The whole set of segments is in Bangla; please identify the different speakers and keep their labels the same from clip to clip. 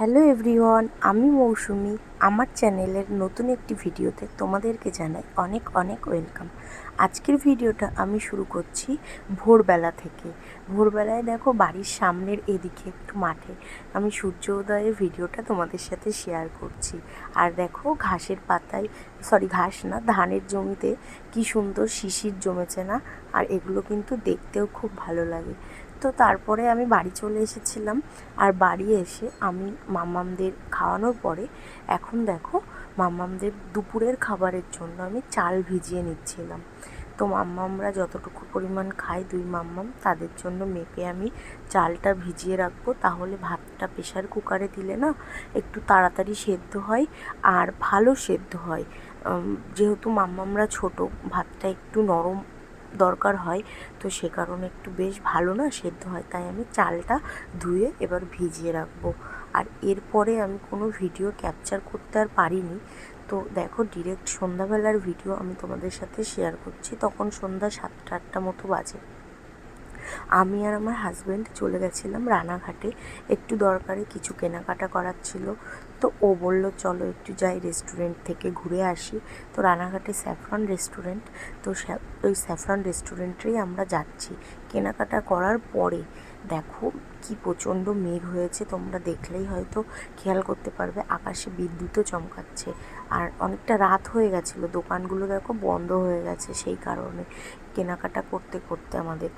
Speaker 1: হ্যালো এভরিওয়ান, আমি মৌসুমি। আমার চ্যানেলের নতুন একটি ভিডিওতে তোমাদেরকে জানাই অনেক অনেক ওয়েলকাম। আজকের ভিডিওটা আমি শুরু করছি ভোরবেলা থেকে। ভোরবেলায় দেখো বাড়ির সামনের এদিকে একটু মাঠে আমি সূর্য উদয়ের ভিডিওটা তোমাদের সাথে শেয়ার করছি। আর দেখো ঘাসের পাতায়, সরি ঘাস না, ধানের জমিতে কি সুন্দর শিশির জমেছে না? আর এগুলো কিন্তু দেখতেও খুব ভালো লাগে। তো তারপরে আমি বাড়ি চলে এসেছিলাম। আর বাড়ি এসে আমি মাম্মামদের খাওয়ানোর পরে এখন দেখো মাম্মামদের দুপুরের খাবারের জন্য আমি চাল ভিজিয়ে নিচ্ছিলাম। তো মাম্মামরা যতটুকু পরিমাণ খায় দুই মাম্মাম তাদের জন্য মেপে আমি চালটা ভিজিয়ে রাখব। তাহলে ভাতটা প্রেশার কুকারে দিলে না একটু তাড়াতাড়ি সেদ্ধ হয় আর ভালো সেদ্ধ হয়। যেহেতু মাম্মামরা ছোট, ভাতটা একটু নরম দরকার হয়, তো সে কারণে একটু বেশ ভালো না, সেদ্ধ হয়। তাই আমি চালটা ধুয়ে এবার ভিজিয়ে রাখব। আর এরপরে আমি কোনো ভিডিও ক্যাপচার করতে আর পারিনি। তো দেখো ডিরেক্ট সন্ধ্যাবেলার ভিডিও আমি তোমাদের সাথে শেয়ার করছি। তখন সন্ধ্যা সাতটা আটটা মতো বাজে। আমি আর আমার হাজব্যান্ড চলে গেছিলাম রানাঘাটে। একটু দরকারে কিছু কেনাকাটা করার ছিল। তো ও বলল, চলো একটু যাই রেস্টুরেন্ট থেকে ঘুরে আসি। তো রানাঘাটে স্যাফরন রেস্টুরেন্ট তো ওই স্যাফরন রেস্টুরেন্টেই আমরা যাচ্ছি। কেনাকাটা করার পরে দেখো কি প্রচণ্ড মেঘ হয়েছে, তোমরা দেখলেই হয়তো খেয়াল করতে পারবে, আকাশে বিদ্যুৎও চমকাচ্ছে। আর অনেকটা রাত হয়ে গেছিল, দোকানগুলো দেখো বন্ধ হয়ে গেছে সেই কারণে কেনাকাটা করতে করতে আমাদের।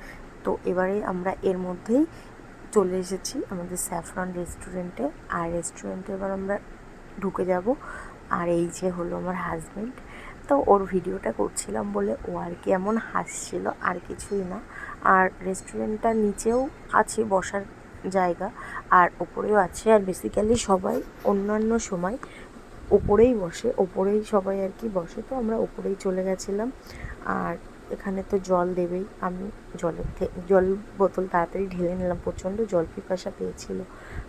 Speaker 1: তো এবারে আমরা এর মধ্যেই চলে এসেছি আমাদের স্যাফরন রেস্টুরেন্টে। আর রেস্টুরেন্টে এবার আমরা ঢুকে যাব। আর এই যে হলো আমার হাজব্যান্ড তো ওর ভিডিওটা করছিলাম বলে ও আর কি এমন হাসছিল, আর কিছুই না। আর রেস্টুরেন্টটার নিচেও আছে বসার জায়গা, আর ওপরেও আছে। আর বেসিক্যালি সবাই অন্যান্য সময় ওপরেই বসে, ওপরেই সবাই আর কি বসে। তো আমরা ওপরেই চলে গেছিলাম। আর এখানে তো জল দেবেই। আমি জলের জল বোতল তাড়াতাড়ি ঢেলে নিলাম, প্রচণ্ড জল পিপাসা পেয়েছিল।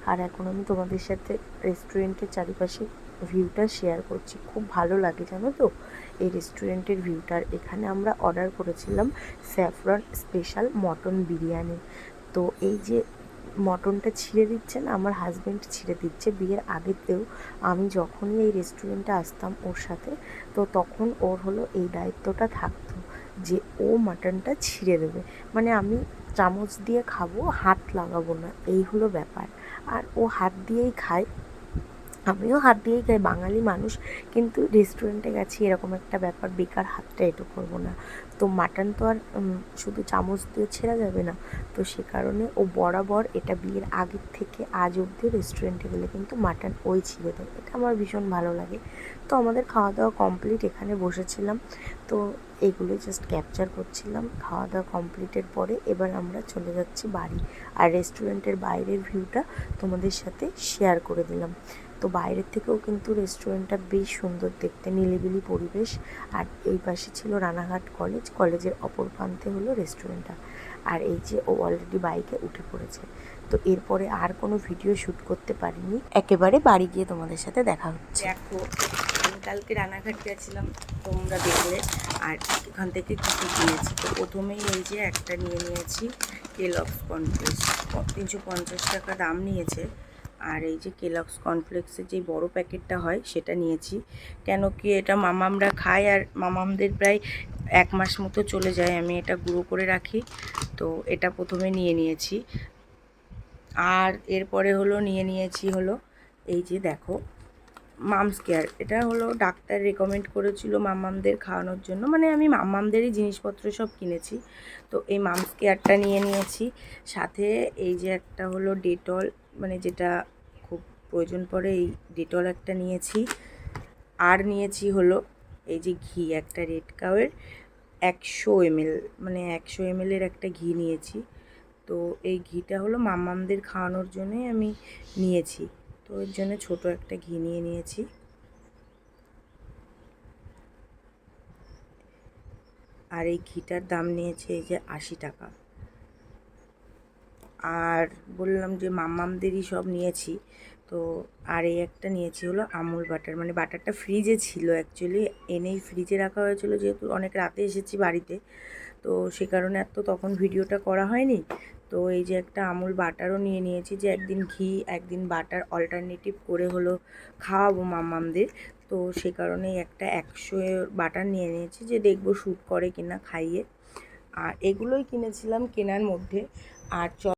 Speaker 1: আর এখন আমি তোমাদের সাথে রেস্টুরেন্টের চারিপাশে ভিউটা শেয়ার করছি। খুব ভালো লাগে, জানো তো? এই রেস্টুরেন্টের ভিউটার এখানে আমরা অর্ডার করেছিলাম স্যাফরন স্পেশাল মটন বিরিয়ানি। তো এই যে মটনটা ছিঁড়ে দিচ্ছে না, আমার হাজব্যান্ড ছিঁড়ে দিচ্ছে বিয়ের আগেতেও আমি যখনই এই রেস্টুরেন্টে আসতাম ওর সাথে, তো তখন ওর হলো এই দায়িত্বটা থাকতো। যে ও মাটনটা ছিঁড়ে দেবে। মানে আমি চামচ দিয়ে খাব, হাত লাগাবো না, এই হলো ব্যাপার। আর ও হাত দিয়েই খায় আমিও হাত দিয়েই খাই, বাঙালি মানুষ। কিন্তু রেস্টুরেন্টে গেছি, এরকম একটা ব্যাপার, বেকার হাতটা এটু করব না। তো মাটন তো আর শুধু চামচ দিয়ে ছেঁড়া যাবে না। তো সে কারণে ও বরাবর এটা বিয়ের আগের থেকে আজ অবধি রেস্টুরেন্টে গেলে কিন্তু মাটন ওই ছিঁড়ে দেয়। এটা আমার ভীষণ ভালো লাগে। তো আমাদের খাওয়া দাওয়া কমপ্লিট এখানে বসেছিলাম। তো এগুলোই জাস্ট ক্যাপচার করছিলাম। খাওয়া দাওয়া কমপ্লিটের পরে এবার আমরা চলে যাচ্ছি বাড়ি। আর রেস্টুরেন্টের বাইরের ভিউটা তোমাদের সাথে শেয়ার করে দিলাম। তো বাইরের থেকেও কিন্তু রেস্টুরেন্টটা বেশ সুন্দর দেখতে, নিলিবিলি পরিবেশ। আর এই পাশে ছিল রানাঘাট কলেজ, কলেজের অপর প্রান্তে হলো রেস্টুরেন্টটা। আর এই যে ও অলরেডি বাইকে উঠে পড়েছে। তো এরপরে আর কোনো ভিডিও শ্যুট করতে পারিনি। একেবারে বাড়ি গিয়ে তোমাদের সাথে দেখা হচ্ছে।
Speaker 2: দেখো, আমি কালকে রানাঘাট গেছিলাম তোমরা দেখলে। আর এখান থেকে কী কী কিনেছি? তো প্রথমেই এই যে একটা নিয়ে নিয়েছি কেলক্স পঞ্চাশ, তিনশো পঞ্চাশ টাকা দাম নিয়েছে। আর এই যে কেলক্স কর্নফ্লেক্সের যে বড় প্যাকেটটা হয়, সেটা নিয়েছি। কেন কি এটা মামামরা খায় আর মামামদের প্রায় এক মাস মতো চলে যায়, আমি এটা গুঁড়ো করে রাখি। তো এটা প্রথমে নিয়ে নিয়েছি। আর এরপরে হলো নিয়ে নিয়েছি হলো, এই যে দেখো মামস কেয়ার এটা হলো ডাক্তার রেকমেন্ড করেছিল মামামদের খাওয়ানোর জন্য। মানে আমি মামামদেরই জিনিসপত্র সব কিনেছি। তো এই মামস কেয়ারটা নিয়ে নিয়েছি। সাথে এই যে একটা হলো ডেটল মানে যেটা খুব প্রয়োজন পড়ে, এই ডেটল একটা নিয়েছি। আর নিয়েছি হলো এই যে ঘি, একটা রেড কাউয়ের একশো এমএল মানে একশো এমএলের একটা ঘি নিয়েছি। তো এই ঘিটা হলো মামামদের খাওয়ানোর জন্যই আমি নিয়েছি। তো এর জন্য ছোট একটা ঘি নিয়ে নিয়েছি। আর এই ঘিটার দাম নিয়েছে এই যে আশি টাকা। আর বললাম যে মাম্মামদেরই সব নিয়েছি। তো আর এই একটা নিয়েছি হলো আমুল বাটার। মানে বাটারটা ফ্রিজে ছিল অ্যাকচুয়ালি এনেই ফ্রিজে রাখা হয়েছিল যেহেতু অনেক রাতে এসেছি বাড়িতে। তো সে কারণে আর তো তখন ভিডিওটা করা হয়নি। তো এই যে একটা আমুল বাটারও নিয়ে নিয়েছি যে একদিন ঘি, একদিন বাটার অল্টারনেটিভ করে হলো খাওয়াবো মামামদের। তো সে কারণেই একটা একশো বাটার নিয়ে নিয়েছি যে দেখব শ্যুট করে কিনা খাইয়ে। আর এগুলোই কিনেছিলাম কেনার মধ্যে। আর